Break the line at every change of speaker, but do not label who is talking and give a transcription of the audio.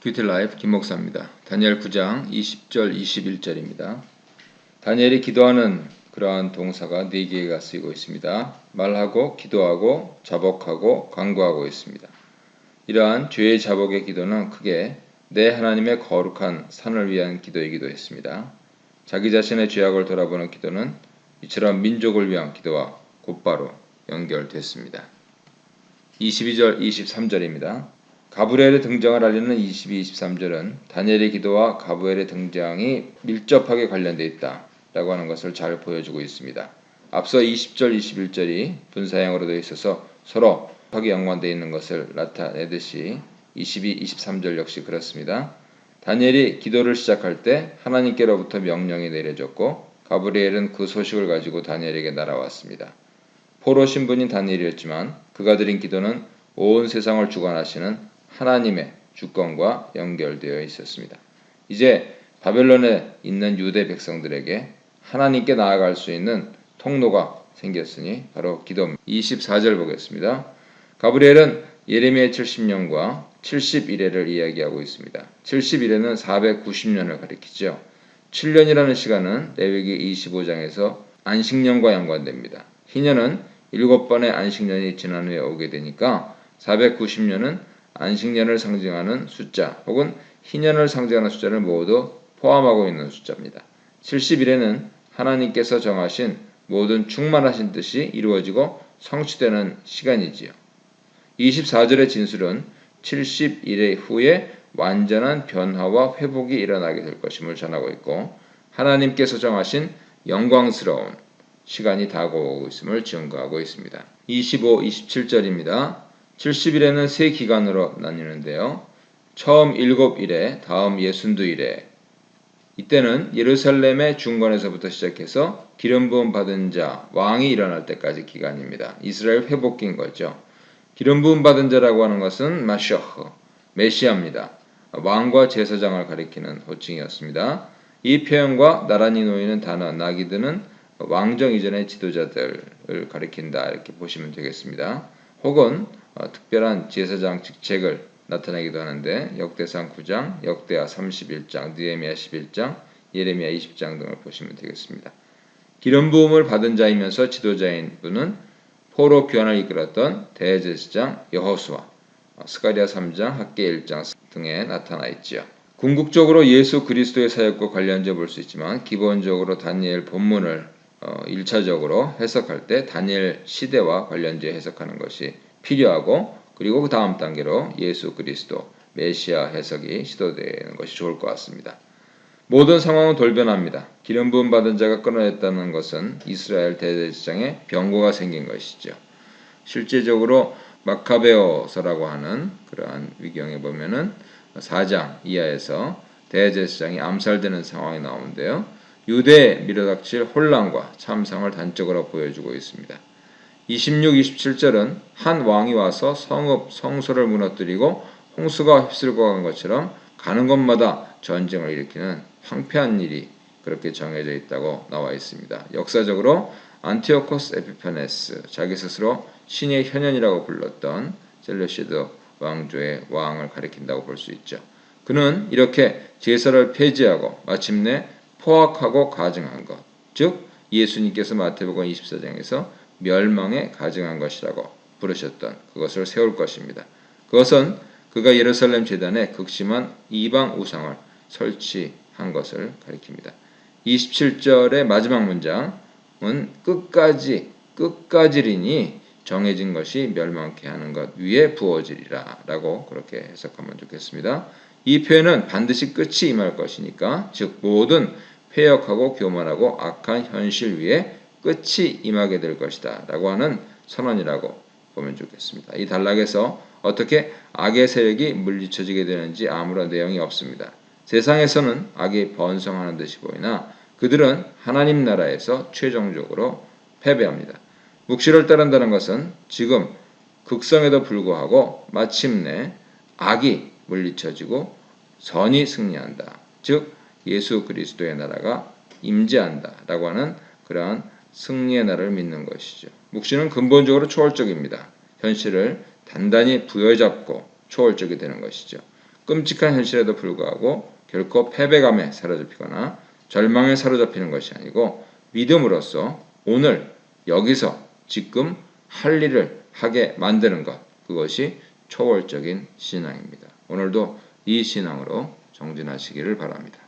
뷰티 라이프 김목사입니다. 다니엘 9장 20절 21절입니다. 다니엘이 기도하는 그러한 동사가 네 개가 쓰이고 있습니다. 말하고 기도하고 자복하고 간구하고 있습니다. 이러한 죄의 자복의 기도는 크게 내 하나님의 거룩한 산을 위한 기도이기도 했습니다. 자기 자신의 죄악을 돌아보는 기도는 이처럼 민족을 위한 기도와 곧바로 연결됐습니다. 22절 23절입니다. 가브리엘의 등장을 알리는 22, 23절은 다니엘의 기도와 가브리엘의 등장이 밀접하게 관련되어 있다라고 하는 것을 잘 보여주고 있습니다. 앞서 20절, 21절이 분사형으로 되어 있어서 서로 하게 연관되어 있는 것을 나타내듯이 22, 23절 역시 그렇습니다. 다니엘이 기도를 시작할 때 하나님께로부터 명령이 내려졌고 가브리엘은 그 소식을 가지고 다니엘에게 날아왔습니다. 포로 신분인 다니엘이었지만 그가 드린 기도는 온 세상을 주관하시는 하나님의 주권과 연결되어 있었습니다. 이제 바벨론에 있는 유대 백성들에게 하나님께 나아갈 수 있는 통로가 생겼으니 바로 기도입니다. 24절 보겠습니다. 가브리엘은 예레미야 70년과 71회를 이야기하고 있습니다. 71회는 490년을 가리키죠. 7년이라는 시간은 레위기 25장에서 안식년과 연관됩니다. 희년은 7번의 안식년이 지난 후에 오게 되니까 490년은 안식년을 상징하는 숫자 혹은 희년을 상징하는 숫자를 모두 포함하고 있는 숫자입니다. 71회는 하나님께서 정하신 모든 충만하신 뜻이 이루어지고 성취되는 시간이지요. 24절의 진술은 71회 후에 완전한 변화와 회복이 일어나게 될 것임을 전하고 있고 하나님께서 정하신 영광스러운 시간이 다가오고 있음을 증거하고 있습니다. 25, 27절입니다. 70일에는 세 기간으로 나뉘는데요. 처음 일곱 일에, 다음 예순두 일에, 이때는 예루살렘의 중건에서부터 시작해서 기름 부음 받은 자, 왕이 일어날 때까지 기간입니다. 이스라엘 회복기인 거죠. 기름 부음 받은 자라고 하는 것은 마셔흐, 메시아입니다. 왕과 제사장을 가리키는 호칭이었습니다. 이 표현과 나란히 놓이는 단어 나기드는 왕정 이전의 지도자들을 가리킨다 이렇게 보시면 되겠습니다. 혹은 어, 특별한 제사장 직책을 나타내기도 하는데 역대상 9장, 역대하 31장, 느헤미야 11장, 예레미야 20장 등을 보시면 되겠습니다. 기름 부음을 받은 자이면서 지도자인 분은 포로 교환을 이끌었던 대제사장 여호수아, 어, 스가리아 3장, 학계 1장 등에 나타나 있지요. 궁극적으로 예수 그리스도의 사역과 관련해 볼수 있지만 기본적으로 다니엘 본문을 어, 1차적으로 해석할 때 다니엘 시대와 관련해 해석하는 것이 필요하고 그리고 그 다음 단계로 예수 그리스도 메시아 해석이 시도되는 것이 좋을 것 같습니다. 모든 상황은 돌변합니다. 기름 부음 받은 자가 끊어냈다는 것은 이스라엘 대제사장의 병고가 생긴 것이죠. 실제적으로 마카베오서라고 하는 그러한 위경에 보면은 4장 이하에서 대제사장이 암살되는 상황이 나오는데요. 유대에 밀어닥칠 혼란과 참상을 단적으로 보여주고 있습니다. 26, 27절은 한 왕이 와서 성읍, 성소를 무너뜨리고 홍수가 휩쓸고 간 것처럼 가는 곳마다 전쟁을 일으키는 황폐한 일이 그렇게 정해져 있다고 나와 있습니다. 역사적으로 안티오코스 에피파네스 자기 스스로 신의 현현이라고 불렀던 셀레시드 왕조의 왕을 가리킨다고 볼 수 있죠. 그는 이렇게 제사를 폐지하고 마침내 포악하고 가증한 것, 즉 예수님께서 마태복음 24장에서 멸망에 가증한 것이라고 부르셨던 그것을 세울 것입니다. 그것은 그가 예루살렘 재단에 극심한 이방 우상을 설치한 것을 가리킵니다. 27절의 마지막 문장은 끝까지 끝까지리니 정해진 것이 멸망케 하는 것 위에 부어지리라 라고 그렇게 해석하면 좋겠습니다. 이 표현은 반드시 끝이 임할 것이니까 즉 모든 폐역하고 교만하고 악한 현실 위에 끝이 임하게 될 것이다. 라고 하는 선언이라고 보면 좋겠습니다. 이 단락에서 어떻게 악의 세력이 물리쳐지게 되는지 아무런 내용이 없습니다. 세상에서는 악이 번성하는 듯이 보이나 그들은 하나님 나라에서 최종적으로 패배합니다. 묵시를 따른다는 것은 지금 극성에도 불구하고 마침내 악이 물리쳐지고 선이 승리한다. 즉 예수 그리스도의 나라가 임재한다라고 하는 그러한 승리의 날을 믿는 것이죠. 묵시는 근본적으로 초월적입니다. 현실을 단단히 부여잡고 초월적이 되는 것이죠. 끔찍한 현실에도 불구하고 결코 패배감에 사로잡히거나 절망에 사로잡히는 것이 아니고 믿음으로써 오늘 여기서 지금 할 일을 하게 만드는 것 그것이 초월적인 신앙입니다. 오늘도 이 신앙으로 정진하시기를 바랍니다.